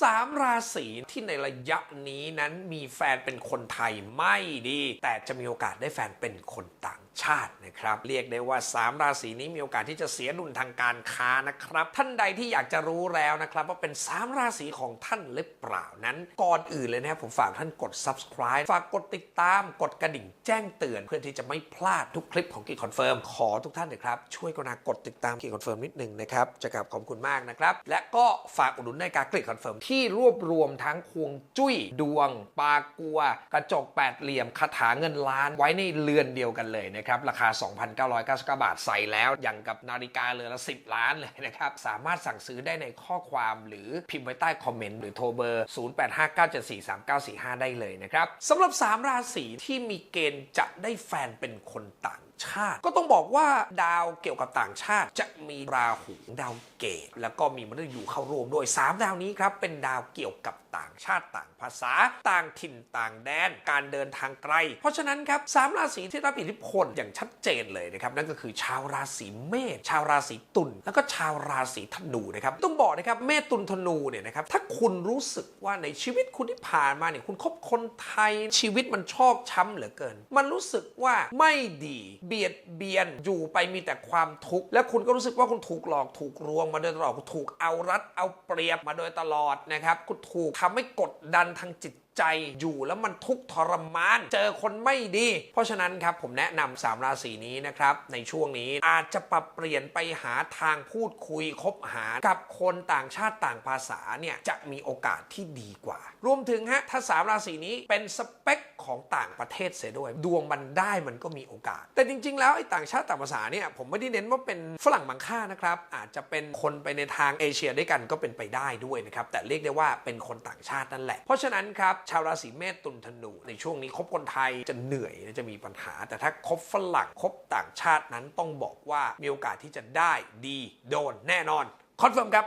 สามราศีที่ในระยะนี้นั้นมีแฟนเป็นคนไทยไม่ดี แต่จะมีโอกาสได้แฟนเป็นคนต่าง ชาตินะครับ เรียกได้ว่า 3 ราศีนี้มีโอกาสที่จะเสียดุลทางการค้านะครับ ท่านใดที่อยากจะรู้แล้วนะครับ ว่าเป็น 3 ราศีของท่านหรือเปล่านั้นก่อนอื่นเลยนะครับผมฝากท่านกด subscribe ฝากกดติดตาม กดกระดิ่งแจ้งเตือน เพื่อที่จะไม่พลาดทุกคลิปของกีคอนเฟิร์มขอทุกท่านเลยครับช่วยกรุณากดติดตามกีคอนเฟิร์มนิดหนึ่งนะครับจะกราบขอบคุณมากนะครับและก็ฝากอุดหนุนในการกลิกคอนเฟิร์มที่รวบรวมทั้งควงจุ้ยดวง ปากัว กระจกแปดเหลี่ยมคาถาเงินล้านไว้ในเรือนเดียวกันเลยนะครับราคา 2,999 บาทใส่แล้วอย่างกับนาฬิกาเรือนละ 10 ล้านเลยนะครับ สามารถสั่งซื้อได้ในข้อความหรือพิมพ์ไว้ใต้คอมเมนต์หรือโทรเบอร์ 0859743945 ได้เลยนะครับสำหรับ 3 ราศีที่มีเกณฑ์จะได้แฟนเป็นคนต่าง ชาติ ก็ต้องบอกว่าดาวเกี่ยวกับต่างชาติ จะมีราหูดาวเกต แล้วก็มีมฤตยูเข้าร่วมด้วย 3 ดาวนี้ครับ เป็นดาวเกี่ยวกับต่างชาติต่างภาษา ต่างถิ่นต่างแดน การเดินทางไกล เพราะฉะนั้นครับสามราศีที่รับอิทธิพลอย่างชัดเจนเลยนะครับนั่นก็คือชาวราศีเมษชาวราศีตุลแล้วก็ชาวราศีธนูนะครับต้องบอกนะครับเมษตุลธนูเนี่ยนะครับถ้าคุณรู้สึกว่าในชีวิตคุณที่ผ่านมาเนี่ยคุณคบคนไทยชีวิตมันชอกช้ำเหลือเกิน มันรู้สึกว่าไม่ดีเบียดเบียนอยู่ไปมีแต่ความทุกข์และคุณก็รู้สึกว่าคุณถูกหลอกถูกลวงมาโดยตลอดคุณถูกเอารัดเอาเปรียบมาโดยตลอดนะครับคุณถูกทำให้กดดันทางจิต ใจอยู่แล้วมันทุกทรมาน เจอคนไม่ดี เพราะฉะนั้นครับผมแนะนำสามราศีนี้นะครับ ในช่วงนี้อาจจะปรับเปลี่ยนไปหาทางพูดคุยคบหากับคนต่างชาติต่างภาษาเนี่ยจะมีโอกาสที่ดีกว่า รวมถึงฮะถ้าสามราศีนี้เป็นสเปคของต่างประเทศเสียด้วย ดวงมันได้มันก็มีโอกาส แต่จริง ๆ แล้วไอ้ต่างชาติต่างภาษาเนี่ยผมไม่ได้เน้นว่าเป็นฝรั่งบางค่านะครับ อาจจะเป็นคนไปในทางเอเชียด้วยกันก็เป็นไปได้ด้วยนะครับแต่เรียกได้ว่าเป็นคนต่างชาตินั่นแหละ เพราะฉะนั้นครับชาวราศีเมษตุลธนู ในช่วงนี้คบคนไทยจะเหนื่อยจะมีปัญหา แต่ถ้าคบฝรั่งคบต่างชาตินั้นต้องบอกว่ามีโอกาสที่จะได้ดีโดนแน่นอนคอนเฟิร์มครับ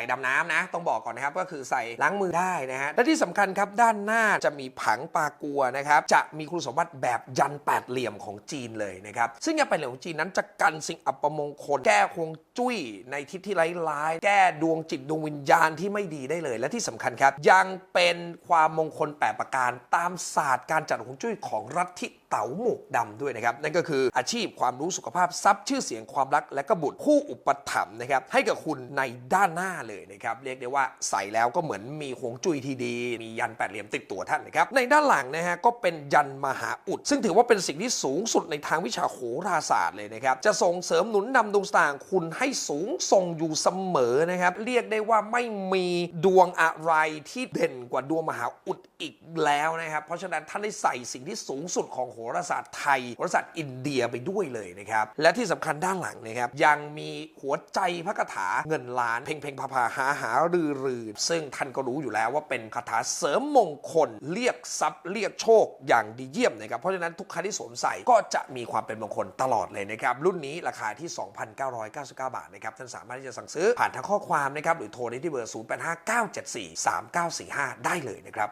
ดำน้ำนะ ต้องบอกก่อนนะครับก็คือใส่ล้างมือได้นะฮะและที่สำคัญครับด้านหน้าจะมีผังปากัวนะครับจะมีคุณสมบัติแบบยันแปดเหลี่ยมของจีนเลยนะครับซึ่งยันแปดเหลี่ยมของจีนนั้นจะกันสิ่งอัปมงคล แก้ฮวงจุ้ยในทิศที่ร้ายๆแก้ดวงจิตดวงวิญญาณที่ไม่ดีได้เลย และที่สำคัญครับ ยังเป็นความมงคลแปดประการตามศาสตร์การจัดฮวงจุ้ยของรัฐที่เต๋าหมวกดำด้วยนะครับ นั่นก็คืออาชีพความรู้สุขภาพทรัพย์ชื่อเสียงความรักและก็บุตรผู้อุปถัมภ์นะครับให้กับคุณในด้านหน้าเลยนะครับ เรียกได้ว่าใส่แล้วก็เหมือนมีหงจุ้ยทีดี มียันแปดเหลี่ยมติดตัวท่านนะครับ ในด้านหลังนะฮะก็เป็นยันมหาอุด ซึ่งถือว่าเป็นสิ่งที่สูงสุดในทางวิชาโหราศาสตร์เลยนะครับ จะส่งเสริมหนุนนำดวงสตางคุณให้สูงส่งอยู่เสมอนะครับ เรียกได้ว่าไม่มีดวงอะไรที่เด่นกว่าดวงมหาอุดอีกแล้วนะครับ เพราะฉะนั้นท่านได้ใส่สิ่งที่สูงสุดของโหราศาสตร์ไทยโหราศาสตร์อินเดียไปด้วยเลยนะครับ และที่สำคัญด้านหลังนะครับยังมีหัวใจพระคาถาเงินล้านเพ่งเพ่งพาพาหาหารือรือ ซึ่งท่านก็รู้อยู่แล้วว่าเป็นคาถาเสริมมงคล เรียกทรัพย์เรียกโชคอย่างดีเยี่ยมนะครับ เพราะฉะนั้นทุกครั้งที่สวมใส่ก็จะมีความเป็นมงคลตลอดเลยนะครับ รุ่นนี้ราคาที่ 2,999 บาทนะครับ ท่านสามารถที่จะสั่งซื้อผ่านทางข้อความนะครับ หรือโทรได้ที่เบอร์ 0859743945 ได้เลยนะครับ